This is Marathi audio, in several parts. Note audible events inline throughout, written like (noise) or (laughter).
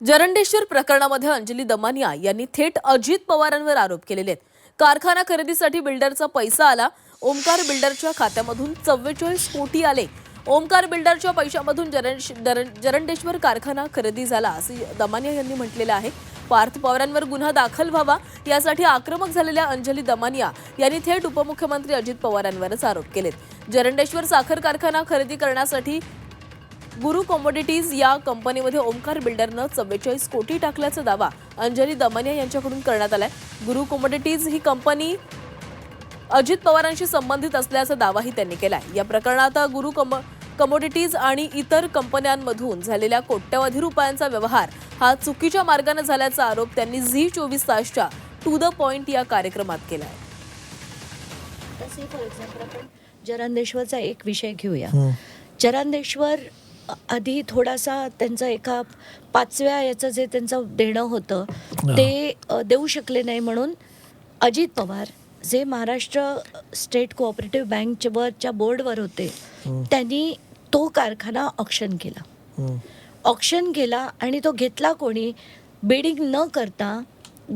जरंडेश्वर प्रकरणामध्ये अंजली दमानिया यांनी थेट अजित पवारांवर आरोप केलेले आहेत. कारखाना खरेदीसाठी बिल्डरचा पैसा आला. ओमकार बिल्डरच्या खात्यामधून चव्वेचाळीस कोटी आले. ओमकार बिल्डरच्या पैशामधून जरंडेश्वर कारखाना खरेदी झाला असे दमानिया यांनी म्हटलेलं आहे. पार्थ पवारांवर गुन्हा दाखल व्हावा यासाठी आक्रमक झालेल्या अंजली दमानिया यांनी थेट उपमुख्यमंत्री अजित पवारांवरच आरोप केलेत. जरंडेश्वर साखर कारखाना खरेदी करण्यासाठी गुरु कमोडिटीज या कंपनीमध्ये ओमकार बिल्डरनं चव्वेचाळीस कोटी टाकल्याचा दावा अंजली दमनिया यांच्याकडून करण्यात आलाय. गुरु कमोडिटीज ही कंपनी अजित पवारांशी संबंधित असल्याचा दावाही त्यांनी केलाय. या प्रकरणात गुरु कम कमोडिटीज आणि इतर कंपन्यांमधून झालेल्या कोट्यवधी रुपयांचा व्यवहार हा चुकीच्या मार्गाने झाल्याचा आरोप त्यांनी झी चोवीस तासच्या टू द पॉइंट या कार्यक्रमात केलाय. तसे फॉर एक्झाम्पल आपण जरांदेश्वरचा एक विषय घेऊया. जरांदेश्वर आधी थोडासा त्यांचा एका पाचव्या याचं जे त्यांचं देणं होतं ते देऊ शकले नाही म्हणून अजित पवार जे महाराष्ट्र स्टेट कोऑपरेटिव्ह बँकवरच्या बोर्डवर होते त्यांनी तो कारखाना ऑक्शन केला. ऑक्शन केला आणि तो घेतला कोणी? बिडिंग न करता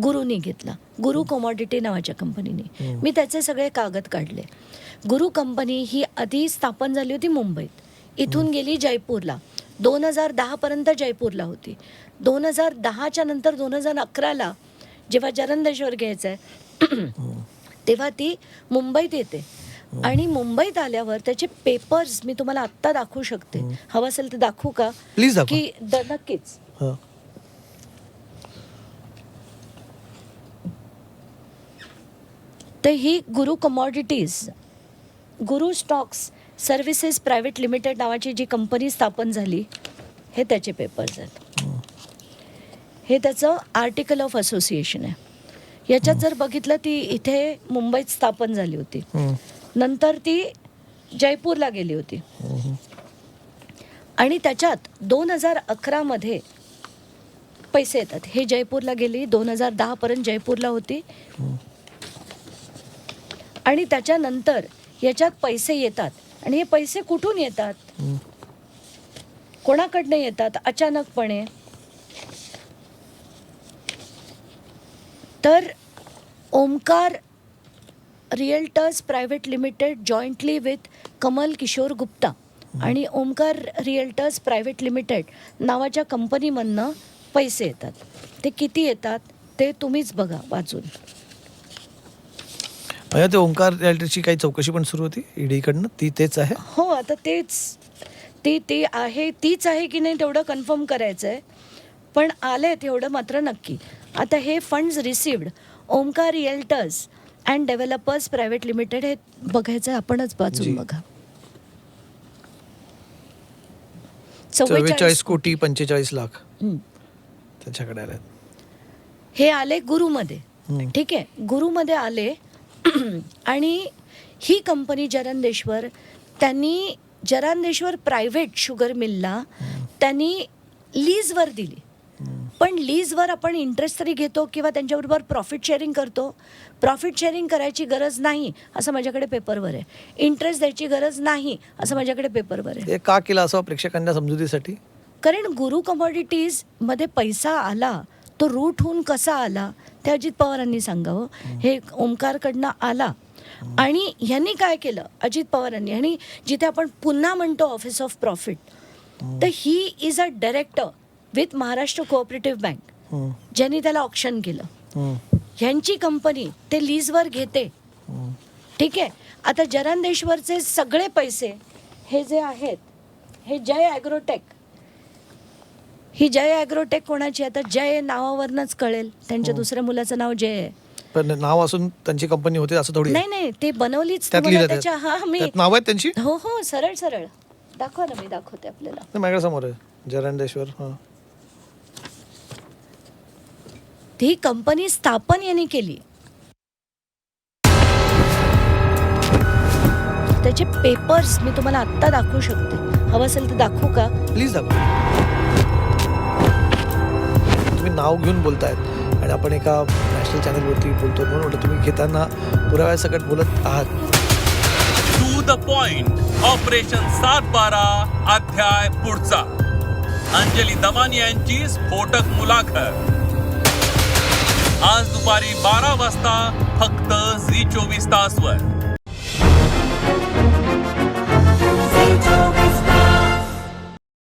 गुरुनी घेतला. गुरु कमॉडिटी नावाच्या कंपनीने मी त्याचे सगळे कागद काढले. गुरु कंपनी ही आधी स्थापन झाली होती मुंबईत. इथून गेली जयपूरला. दोन हजार दहापर्यंत जयपूरला होती. दोन हजार दहाच्या नंतर दोन हजार अकराला जेव्हा जरंदेश्वर घ्यायचं आहे (clears throat) तेव्हा ती मुंबईत येते. आणि मुंबईत आल्यावर त्याचे पेपर्स मी तुम्हाला आत्ता दाखवू शकते. हवं असेल तर दाखवू का? दाखवा. की द- नक्कीच. तर ही गुरु कमॉडिटीज गुरु स्टॉक्स सर्व्हिसेस प्रायव्हेट लिमिटेड नावाची जी कंपनी स्थापन झाली हे त्याचे पेपर्स आहेत हे त्याचं आर्टिकल ऑफ असोसिएशन आहे. याच्यात जर बघितलं ती इथे मुंबईत स्थापन झाली होती. नंतर ती जयपूरला गेली होती. आणि त्याच्यात दोन हजार अकरामध्ये पैसे येतात. हे जयपूरला गेली दोन हजार दहापर्यंत जयपूरला होती. आणि त्याच्यानंतर याच्यात पैसे येतात. आणि हे पैसे कुठून येतात? कोणाकडनं येतात? अचानकपणे. तर Omkar realtors private limited jointly with Kamal Kishore Gupta आणि ओमकार रिअल्टर्स प्रायव्हेट लिमिटेड नावाच्या कंपनीमधनं पैसे येतात. ते किती येतात? ते तुम्हीच बघा वाचून म्हणजे ते ओंकार रिअल्टीची काही चौकशी पण सुरू होती? ईडी कडनं? ती तेच आहे? हो आता तेच. ती ती आहे तीच आहे की नाही तेवढं कन्फर्म करायचं आहे पण आले तेवढं मात्र नक्की. आता हे funds received Omkar realtors and developers private limited हे बघायचं आपणच जी. वाचून बघा. चव्वेचाळीस कोटी पंचेचाळीस लाख हं. त्याच्याकडे आले हे आले गुरुमध्ये. ठीक आहे. गुरुमध्ये आले (clears throat) आणि ही कंपनी जरांदेश्वर त्यांनी जरांदेश्वर प्रायव्हेट शुगर मिलला त्यांनी लीजवर दिली. पण लीजवर आपण इंटरेस्ट तरी घेतो किंवा त्यांच्याबरोबर प्रॉफिट शेअरिंग करतो. प्रॉफिट शेअरिंग करायची गरज नाही असं माझ्याकडे पेपरवर आहे. इंटरेस्ट द्यायची गरज नाही असं माझ्याकडे पेपरवर आहे. हे का केलं असं प्रेक्षकांच्या समजुतीसाठी? कारण गुरु कमॉडिटीजमध्ये पैसा आला तो रूट होऊन कसा आला ते अजित पवारांनी सांगावं. हे ओंकारकडनं आला. आणि ह्यांनी काय केलं? अजित पवारांनी. आणि जिथे आपण पुन्हा म्हणतो ऑफिस ऑफ प्रॉफिट तर he is a director with Maharashtra cooperative bank ज्यांनी त्याला ऑप्शन केलं. ह्यांची कंपनी ते लीजवर घेते. ठीक आहे? आता जरांदेश्वरचे सगळे पैसे हे जे आहेत हे जय ॲग्रोटेक ही जय ॲग्रोटेक कोणाची आता जय नावावरनच कळेल. त्यांच्या दुसऱ्या मुलाचं नाव जय आहे. पण नाव असून त्यांची कंपनी होती असं थोडी आहे. नाही नाही ते बनवलीच. त्यात तुम्हाला लिहिलं त्याच्या हा मी त्यात नाव आहेत त्यांची? हो हो सरळ सरळ. दाखवा ना मी दाखवते आपल्याला. नाही, माझ्यासमोर आहे. जरांडेश्वर हा. ही कंपनी स्थापन यांनी केली. त्याचे पेपर्स मी तुम्हाला आत्ता दाखवू शकते. हवं असेल तर दाखवू का? प्लीज दाखवा. नाव घेऊन आहेत आणि आपण एका नॅशनल चॅनलवरती बोलतो म्हणून म्हटलं तुम्ही घेताना पुराव्यासकट बोलत आहात. टू द पॉइंट ऑपरेशन सात बारा अध्याय पुढचा. अंजली दमानी यांची स्फोटक मुलाखत. आज दुपारी बारा वाजता फक्त झी चोवीस तासवर.